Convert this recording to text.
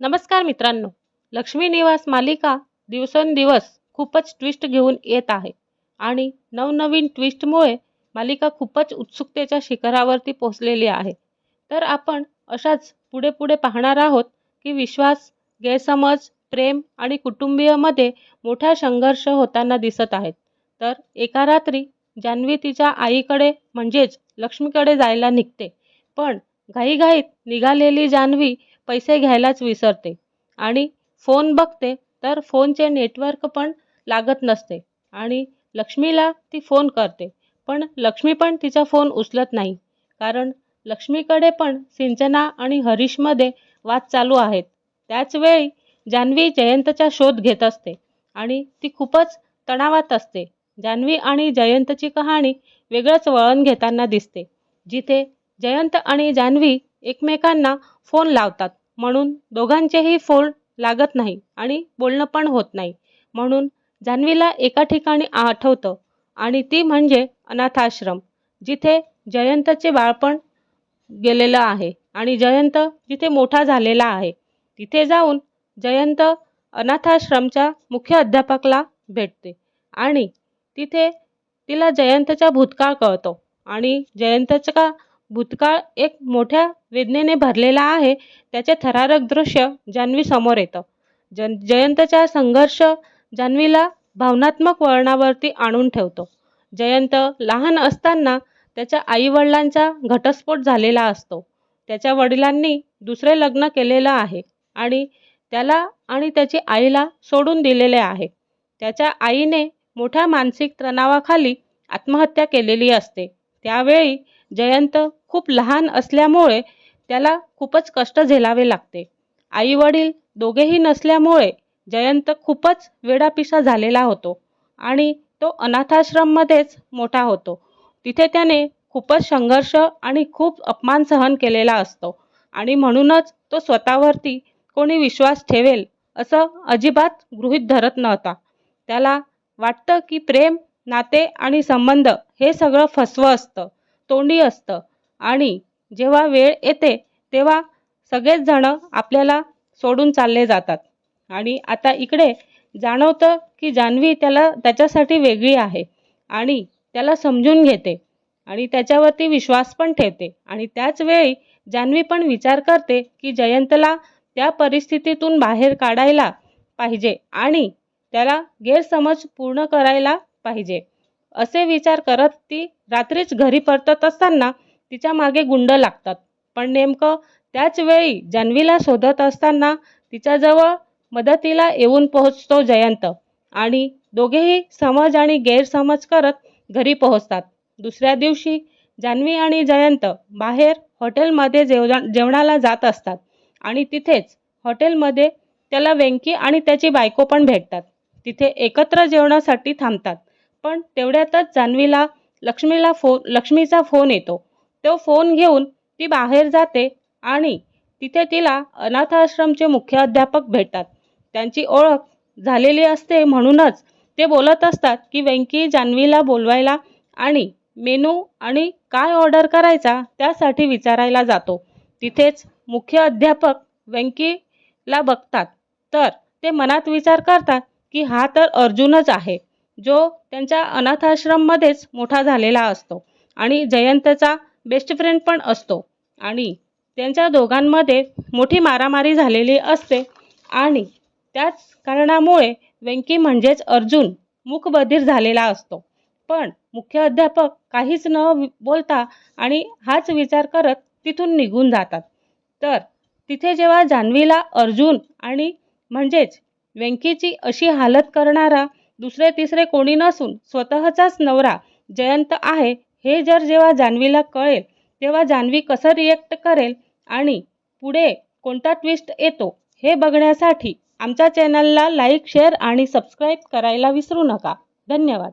नमस्कार मित्रांनो. लक्ष्मी निवास मालिका दिवसेंदिवस खूपच ट्विस्ट घेऊन येत आहे. आणि नवनवीन ट्विस्टमुळे मालिका खूपच उत्सुकतेच्या शिखरावरती पोहोचलेली आहे. तर आपण अशाच पुढे पुढे पाहणार आहोत की विश्वास गैरसमज प्रेम आणि कुटुंबीयमध्ये मोठा संघर्ष होताना दिसत आहेत. तर एका रात्री जान्हवी तिच्या आईकडे म्हणजेच लक्ष्मीकडे जायला निघते. पण घाईघाईत निघालेली जान्हवी पैसे घ्यायलाच विसरते. आणि फोन बघते तर फोनचे नेटवर्क पण लागत नसते. आणि लक्ष्मीला ती फोन करते. पण लक्ष्मी पण तिचा फोन उचलत नाही. कारण लक्ष्मीकडे पण सिंचना आणि हरीशमध्ये वाद चालू आहेत. त्याचवेळी जान्हवी जयंतचा शोध घेत असते. आणि ती खूपच तणावात असते. जान्हवी आणि जयंतची कहाणी वेगळंच वळण घेताना दिसते. जिथे जयंत आणि जान्हवी एकमेकांना फोन लावतात. म्हणून दोघांचेही फोन लागत नाही आणि बोलणं पण होत नाही. म्हणून जान्हवीला एका ठिकाणी आठवतं आणि ती म्हणजे अनाथाश्रम जिथे जयंतचे बाळपण गेलेलं आहे आणि जयंत जिथे मोठा झालेला आहे. तिथे जाऊन जयंत अनाथाश्रमच्या मुख्य अध्यापकला भेटते आणि तिथे तिला जयंतचा भूतकाळ कळतो आणि जयंतचा भूतकाळ एक मोठ्या वेदनेने भरलेला आहे. त्याचे थरारक दृश्य जान्हवी समोर येतं. जन जयंतचा संघर्ष जान्हवीला भावनात्मक वळणावरती आणून ठेवतो. जयंत लहान असताना त्याच्या आईवडिलांचा घटस्फोट झालेला असतो. त्याच्या वडिलांनी दुसरे लग्न केलेलं आहे आणि त्याला आणि त्याची आईला सोडून दिलेले आहे. त्याच्या आईने मोठ्या मानसिक तणावाखाली आत्महत्या केलेली असते. त्यावेळी जयंत खूप लहान असल्यामुळे त्याला खूपच कष्ट झेलावे लागते. आई वडील दोघेही नसल्यामुळे जयंत खूपच वेडापिसा झालेला होतो आणि तो अनाथाश्रममध्येच मोठा होतो. तिथे त्याने खूपच संघर्ष आणि खूप अपमान सहन केलेला असतो आणि म्हणूनच तो स्वतःवरती कोणी विश्वास ठेवेल असं अजिबात गृहीत धरत नव्हता. त्याला वाटतं की प्रेम नाते आणि संबंध हे सगळं फसवं असतं. तोंडी असतं. आणि जेव्हा वेळ येते तेव्हा सगळेच जणं आपल्याला सोडून चालले जातात. आणि आता इकडे जाणवतं की जान्हवी त्याला त्याच्यासाठी वेगळी आहे आणि त्याला समजून घेते आणि त्याच्यावरती विश्वास पण ठेवते. आणि त्याच वेळी जान्हवी पण विचार करते की जयंतला त्या परिस्थितीतून बाहेर काढायला पाहिजे आणि त्याला गैरसमज पूर्ण करायला पाहिजे. असे विचार करत ती रात्रीच घरी परतत असताना तिच्यामागे गुंड लागतात. पण नेमकं त्याच वेळी जान्हवीला शोधत असताना तिच्याजवळ मदतीला येऊन पोहोचतो जयंत आणि दोघेही समज आणि गैरसमज करत घरी पोहोचतात. दुसऱ्या दिवशी जान्हवी आणि जयंत बाहेर हॉटेलमध्ये जेवणा जेवणाला जात असतात आणि तिथेच हॉटेलमध्ये त्याला वेंकी आणि त्याची बायको पण भेटतात. तिथे एकत्र जेवणासाठी थांबतात. पण तेवढ्यातच जान्हवीला लक्ष्मीला फो लक्ष्मीचा फोन येतो. तो फोन घेऊन ती बाहेर जाते आणि तिथे तिला अनाथाश्रमचे मुख्य अध्यापक भेटतात. त्यांची ओळख झालेली असते म्हणूनच ते बोलत असतात की वेंकी जान्हवीला बोलवायला आणि मेनू आणि काय ऑर्डर करायचा त्यासाठी विचारायला जातो. तिथेच मुख्य अध्यापक वेंकीला बघतात. तर ते मनात विचार करतात की हा तर अर्जुनच आहे. जो त्यांच्या अनाथाश्रममध्येच मोठा झालेला असतो. आणि जयंतचा बेस्ट फ्रेंड पण असतो. आणि त्यांच्या दोघांमध्ये मोठी मारामारी झालेली असते. आणि त्याच कारणामुळे वेंकी म्हणजेच अर्जुन मूकबधीर झालेला असतो. पण मुख्य अध्यापक काहीच न बोलता आणि हाच विचार करत तिथून निघून जातात. तर तिथे जेव्हा जान्हवीला अर्जुन आणि म्हणजेच वेंकीची अशी हालत करणारा दुसरे तिसरे कोणी नसून स्वतःचाच नवरा जयंत आहे हे जर जेव्हा जान्हवीला कळेल तेव्हा जान्हवी कसं रिॲक्ट करेल आणि पुढे कोणता ट्विस्ट येतो हे बघण्यासाठी आमच्या चॅनलला लाईक शेअर आणि सबस्क्राईब करायला विसरू नका. धन्यवाद.